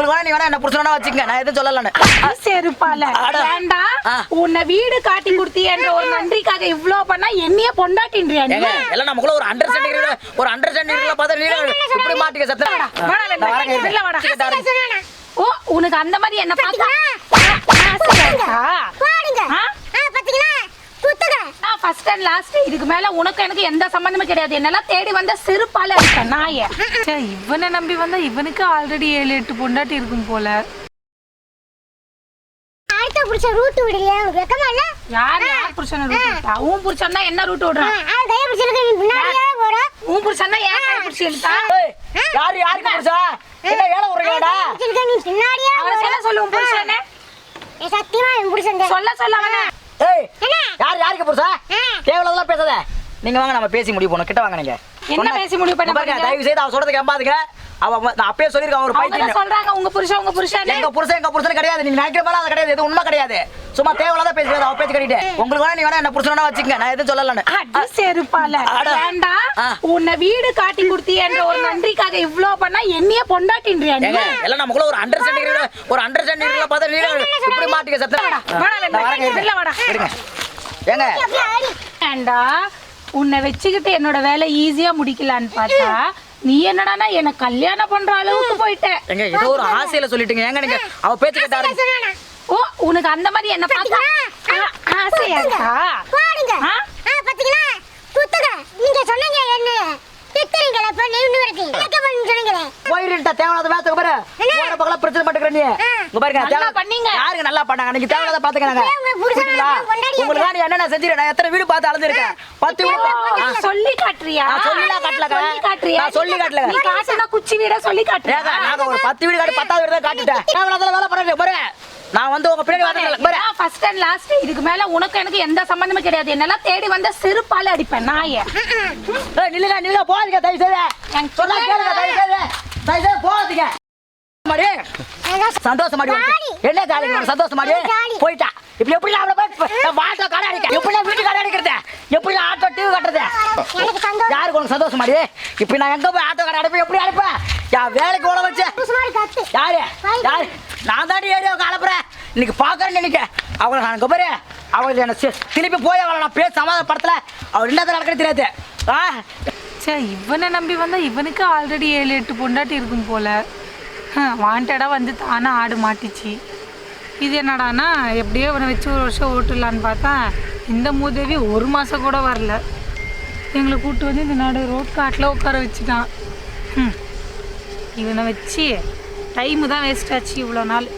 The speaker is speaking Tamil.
உங்களுக்கு வேணா நீ வேணா என்ன புடிச்சா வச்சுங்க நான் எதுவும் சொல்லலன்னு. செருப்பால. ஆ. உன்னை வீடு காட்டி கொடுத்தி என்ற ஒரு நன்றிக்காக இவ்ளோ பண்ணா என்னைய பொண்டாட்டின்றியா நீ? எல்லாம் நமக்குள்ள ஒரு அண்டர்ஸ்டாண்டிங் ஒரு அண்டர்ஸ்டாண்டிங் பார்த்தா நீ இப்படி மாட்டிக்க சத்தம். வாடா, வாடா. ஓ உனக்கு அந்த மாதிரி என்ன பார்த்தா போடுங்க ஆ? ஆ பாத்தீங்களா குத்துங்க ஃபர்ஸ்ட் அண்ட் லாஸ்ட் இதுக்கு மேல உனக்கு எனக்கு எந்த சம்பந்தமும் கிடையாது. என்னெல்லாம் தேடி வந்த செருப்பால இருக்க நாய. இவனை நம்பி வந்தா இவனுக்கு ஆல்ரெடி ஏழு எட்டு பொண்டாட்டி இருக்கும் போல. அடுத்த பிடிச்ச ரூட் விடலையா உனக்கு வெக்கமா இல்ல? யார் யார் புருஷனை ரூட் விட்டா உன் புருஷன் தான் என்ன ரூட் ஆ, விடுறான்? அவன் கையை பிடிச்சிருக்கு நீ முன்னாடியே போற உன் புருஷன் தான் ஏன் கையை யாரு என்ன? பிடிச்சிருக்க நீ பின்னாடியே அவன் சொல்லு உன் புருஷனே. சத்தியமா எனக்கு பிடிச்சிருந்தேன் சொல்ல சொல்ல அவன. ஏய்? யார் யாருக்கு புடிச்சா ஆ. தேவையில்லாதெல்லாம் பேசாத. நீங்க வாங்க நம்ம பேசி முடிவு பண்ணுவோம் கிட்ட வாங்க நீங்க. என்ன பேசி முடிவு பண்ண பாருங்க? தயவு செய்து அவ சொல்றதுக்கு கேம்பாதுங்க. அவ நான் அப்பயே சொல்லிருக்கேன் ஒரு பைத்தியம் சொல்றாங்க உங்க புருஷன் உங்க புருஷனே எங்க புருஷன் எங்க புருஷன் கிடையாது. நீங்க நினைக்கிற மாதிரி அது கிடையாது. உண்மை கிடையாது. சும்மா தேவையில்லாத பேசுறது அவ பேச்சு கட்டிட்டு. உங்களுக்கு வேணா நீ வேணா என்ன புருஷனா வச்சுக்கங்க. நான் எதுவும் சொல்லலன்னு. அடி. செருப்பால ஆ. உன்னை வீடு காட்டி கொடுத்தி என்ற ஒரு நன்றிக்காக இவ்ளோ பண்ணா என்னைய பொண்டாட்டின்றியா நீ? எல்லாம் நமக்குள்ள ஒரு அண்டர்ஸ்டாண்டிங் ஒரு அண்டர்ஸ்டாண்டிங்ல பார்த்தா நீ இப்படி மாட்டிக்க சத்தம். வாடா, வாடா. ஏங்க. ஏண்டா உன்னை வச்சுக்கிட்டு என்னோட வேலை ஈஸியா முடிக்கலான்னு பார்த்தா நீ என்னடானா என்ன கல்யாணம் பண்ற அளவுக்கு போயிட்ட. எங்க ஏதோ ஒரு ஆசையில சொல்லிட்டீங்க. ஏங்க நீங்க? அவ பேச்சு கேட்டாரு உனக்கு அந்த மாதிரி என்ன பார்த்தா ஆசையா இருக்கா போடுங்க ஆ? பாத்தீங்களா? குத்துங்க நீங்க சொன்னீங்க என்ன? திட்டுறீங்களே இப்ப நின்று வரது என்ன பண்ணி சொன்னீங்களே. போயிருட்டா தேவையில்லாத வேத்துக்கு பாரு. போற பக்கல பிரச்சனை நீ. இங்க பாருங்க நல்லா பண்ணீங்க. யாருங்க நல்லா பண்ணாங்க? நீங்க தேவையில்லாத பாத்துக்கறாங்க? உங்களுக்கு நீ என்னென்ன செஞ்சிருக்கேன் நான் எத்தனை வீடு பார்த்து அளந்திருக்கேன் பத்து வீடு. சொல்லி காட்டுறியா? நான் சொல்லிலாம் காட்டலங்க. சொல்லி காட்டுறியா? நான் சொல்லி காட்டல. நீ காட்டுனா குச்சி வீட சொல்லி காட்டுறியா? நாங்க ஒரு பத்து வீடு காட்டி பத்தாவது வீடு தான் காட்டிட்டேன். தேவையில்லாத வேலை பண்ணாங்க பாரு. நான் வந்து உங்க பின்னாடி பாரு ஃபர்ஸ்ட் அண்ட் லாஸ்ட் இதுக்கு மேல உனக்கு எனக்கு எந்த சம்பந்தமும் கிடையாது. என்னெல்லாம் தேடி வந்த செருப்பால அடிப்பேன் நாய ஏய், நில்லுங்க நில்லுங்க போகாதீங்க தயவு செய்து எனக்கு சொன்னா கேளுங்க தயவு செய்து தயவு செய்து மாடி. சந்தோஷமாடி என்ன சந்தோஷமாடி ஜாலி. போயிட்டா. இப்ப எப்படி அவளை போய் வாட்டோ கடை அடிக்க எப்படி வீட்டு கடை அடிக்கிறது எப்படி ஆட்டோ டிவி கட்டுறது? எனக்கு சந்தோஷம். யாருக்கு உனக்கு சந்தோஷமாடி இப்ப நான் எங்க போய் ஆட்டோ கடை அடைப்பேன்? எப்படி அடைப்பேன்? வேலைக்கு உழ வச்சு. சந்தோஷமா யாரு? யாரு? நான் தாண்டி ஏரியாவுக்கு அனுப்புறேன். இன்னைக்கு பார்க்கறேன்னு நினைக்க அவளை நான் பாரு. அவங்களுக்கு என்ன திருப்பி போய் அவளை நான் பேச சமாதானப்படுத்தல. அவள் என்ன நடக்கிறது தெரியாது. ஆ? ச்சே, இவனை நம்பி வந்தால் இவனுக்கு ஆல்ரெடி ஏழு எட்டு பொண்டாட்டி இருக்கும் போல. வாண்டடா வந்து தானே ஆடு மாட்டிச்சு. இது என்னடானா எப்படியோ இவனை வச்சு ஒரு வருஷம் ஓட்டுடலான்னு பார்த்தா இந்த மூதேவி ஒரு மாதம் கூட வரல. எங்களை கூப்பிட்டு வந்து இந்த நாடு ரோட் காட்டில் உட்கார வச்சுட்டான். ம். இவனை வச்சு டைமு தான் வேஸ்ட் ஆச்சு இவ்வளோ நாள்.